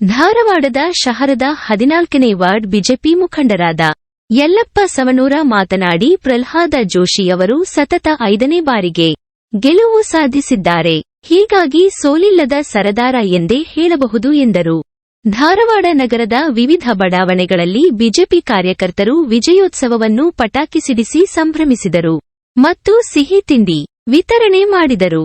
ಧಾರವಾಡದ ಶಹರದ ಹದಿನಾಲ್ಕನೇ ward BJP ಮುಖಂಡರಾದ ಯಲ್ಲಪ್ಪ ಸವನೂರ ಮಾತನಾಡಿ ಜೋಶಿ ಅವರು ಸತತ ಐದನೇ ಬಾರಿಗೆ ಗೆಲುವು ಸಾಧಿಸಿದ್ದಾರೆ. ಹೀಗಾಗಿ ಸೋಲಿಲ್ಲದ ಸರದಾರ ಎಂದೇ ಹೇಳಬಹುದು ಎಂದರು. ಧಾರವಾಡ ನಗರದ ವಿವಿಧ ಬಡಾವಣೆಗಳಲ್ಲಿ ಬಿಜೆಪಿ ಕಾರ್ಯಕರ್ತರು ವಿಜಯೋತ್ಸವವನ್ನು ಪಟಾಕಿ ಸಿಡಿಸಿ ಸಂಭ್ರಮಿಸಿದರು ಮತ್ತು ಸಿಹಿ ತಿಂಡಿ ವಿತರಣೆ ಮಾಡಿದರು.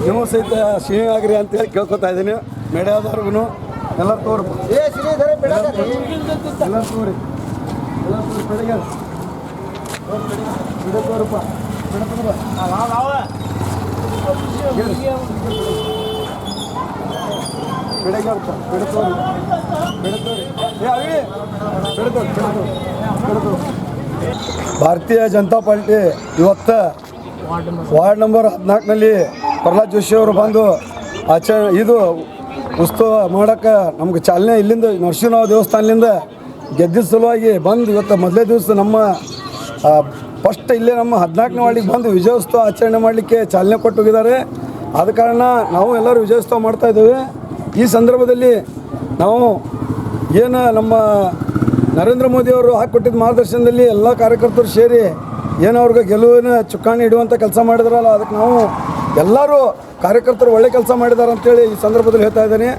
ನೀವು ಸಹಿತ ಸಿಹಿ ಆಗ್ರಿ ಅಂತ ಹೇಳಿ ಕೇಳ್ಕೊತಾ ಇದ್ದೀನಿ. ಮೇಡಾದವ್ರಿಗೂ ಎಲ್ಲ ತೋರು ಎಲ್ಲ ತೋರಿ ಎಲ್ಲ ತೋರಿ ಬೆಳಗ್ಗೆ ಬಿಡ. ತೋರಪ್ಪ ಬಿಡ ತೋರ ಬೆಳಗ್ಗೆ ಅಂತ ಬಿಡ ತೋರಿ ಬಿಡ ತೋರಿ ಏ ಅವಿ ಬಿಡ ತೋರಿ ಬಿಡ. ತೋರಿ ಭಾರತೀಯ ಜನತಾ ಪಾರ್ಟಿ ಇವತ್ತು ವಾರ್ಡ್ ನಂಬರ್ ಹದಿನಾಲ್ಕನಲ್ಲಿ ಪ್ರಹ್ಲಾದ್ ಜೋಶಿ ಅವರು ಬಂದು ಆಚ ಇದು ಉತ್ಸವ ಮಾಡೋಕ್ಕೆ ನಮ್ಗೆ ಚಾಲನೆ ಇಲ್ಲಿಂದ ನರಸಿಂಹರಾವ್ ದೇವಸ್ಥಾನದಿಂದ ಗೆದ್ದಿದ ಸಲುವಾಗಿ ಬಂದು ಇವತ್ತು ಮೊದಲೇ ದಿವಸ ನಮ್ಮ ಫಸ್ಟ್ ಇಲ್ಲೇ ನಮ್ಮ ಹದಿನಾಲ್ಕನೇ ವಾರ್ಡಿಗೆ ಬಂದು ವಿಜಯೋತ್ಸವ ಆಚರಣೆ ಮಾಡಲಿಕ್ಕೆ ಚಾಲನೆ ಕೊಟ್ಟು ಹೋಗಿದ್ದಾರೆ. ಆದ ಕಾರಣ ನಾವು ಎಲ್ಲರೂ ವಿಜಯೋತ್ಸವ ಮಾಡ್ತಾ ಇದ್ದೇವೆ. ಈ ಸಂದರ್ಭದಲ್ಲಿ ನಾವು ಏನು ನಮ್ಮ ನರೇಂದ್ರ ಮೋದಿ ಅವರು ಹಾಕಿಕೊಟ್ಟಿದ್ದ ಮಾರ್ಗದರ್ಶನದಲ್ಲಿ ಎಲ್ಲ ಕಾರ್ಯಕರ್ತರು ಸೇರಿ ಏನು ಅವ್ರಿಗೆ ಗೆಲುವಿನ ಚುಕ್ಕಾಣಿ ಇಡುವಂಥ ಕೆಲಸ ಮಾಡಿದ್ರಲ್ಲ, ಅದಕ್ಕೆ ನಾವು ಎಲ್ಲರೂ ಕಾರ್ಯಕರ್ತರು ಒಳ್ಳೆ ಕೆಲಸ ಮಾಡಿದ್ದಾರೆ ಅಂತೇಳಿ ಈ ಸಂದರ್ಭದಲ್ಲಿ ಹೇಳ್ತಾ ಇದ್ದೀನಿ.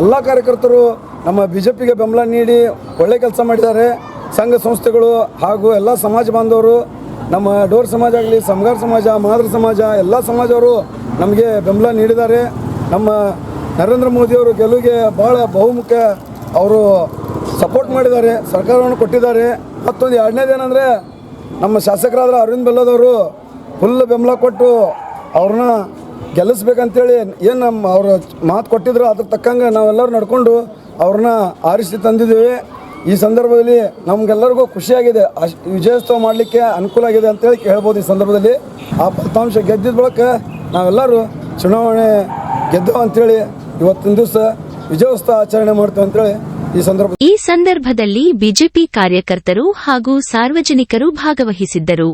ಎಲ್ಲ ಕಾರ್ಯಕರ್ತರು ನಮ್ಮ ಬಿ ಜೆ ಪಿಗೆ ಬೆಂಬಲ ನೀಡಿ ಒಳ್ಳೆ ಕೆಲಸ ಮಾಡಿದ್ದಾರೆ. ಸಂಘ ಸಂಸ್ಥೆಗಳು ಹಾಗೂ ಎಲ್ಲ ಸಮಾಜ ಬಾಂಧವರು, ನಮ್ಮ ಡೋರ್ ಸಮಾಜ ಆಗಲಿ ಸಮಗಾರ ಸಮಾಜ, ಮಾದರ ಸಮಾಜ, ಎಲ್ಲ ಸಮಾಜವರು ನಮಗೆ ಬೆಂಬಲ ನೀಡಿದ್ದಾರೆ. ನಮ್ಮ ನರೇಂದ್ರ ಮೋದಿಯವರು ಗೆಲುವಿಗೆ ಭಾಳ ಬಹುಮುಖ್ಯ ಅವರು ಸಪೋರ್ಟ್ ಮಾಡಿದ್ದಾರೆ, ಸರ್ಕಾರವನ್ನು ಕೊಟ್ಟಿದ್ದಾರೆ. ಮತ್ತೊಂದು ಎರಡನೇದೇನೆಂದರೆ ನಮ್ಮ ಶಾಸಕರಾದ ಅರವಿಂದ್ ಬೆಲ್ಲದವರು ಫುಲ್ ಬೆಂಬಲ ಕೊಟ್ಟು ಅವ್ರನ್ನ ಗೆಲ್ಲಿಸ್ಬೇಕಂತೇಳಿ ಏನು ನಮ್ಮ ಅವರು ಮಾತು ಕೊಟ್ಟಿದ್ರು, ಅದ್ರ ತಕ್ಕಂಗೆ ನಾವೆಲ್ಲರೂ ನಡ್ಕೊಂಡು ಅವ್ರನ್ನ ಆರಿಸಿ ತಂದಿದ್ದೀವಿ. ಈ ಸಂದರ್ಭದಲ್ಲಿ ನಮಗೆಲ್ಲರಿಗೂ ಖುಷಿಯಾಗಿದೆ. ಅಶ್ ವಿಜಯೋತ್ಸವ ಮಾಡಲಿಕ್ಕೆ ಅನುಕೂಲ ಆಗಿದೆ ಅಂತೇಳಿ ಹೇಳ್ಬೋದು ಈ ಸಂದರ್ಭದಲ್ಲಿ. ಆ ಫಲಿತಾಂಶ ಗೆದ್ದಿದ ಬಳಿಕ ನಾವೆಲ್ಲರೂ ಚುನಾವಣೆ ಗೆದ್ದವು ಅಂತೇಳಿ ಇವತ್ತಿನ ದಿವಸ ವಿಜಯೋತ್ಸವ ಆಚರಣೆ ಮಾಡ್ತೇವೆ ಅಂತೇಳಿ ಈ ಸಂದರ್ಭ ಸಂದರ್ಭದಲ್ಲಿ ಬಿಜೆಪಿ ಕಾರ್ಯಕರ್ತರು ಹಾಗೂ ಸಾರ್ವಜನಿಕರು ಭಾಗವಹಿಸಿದ್ದರು.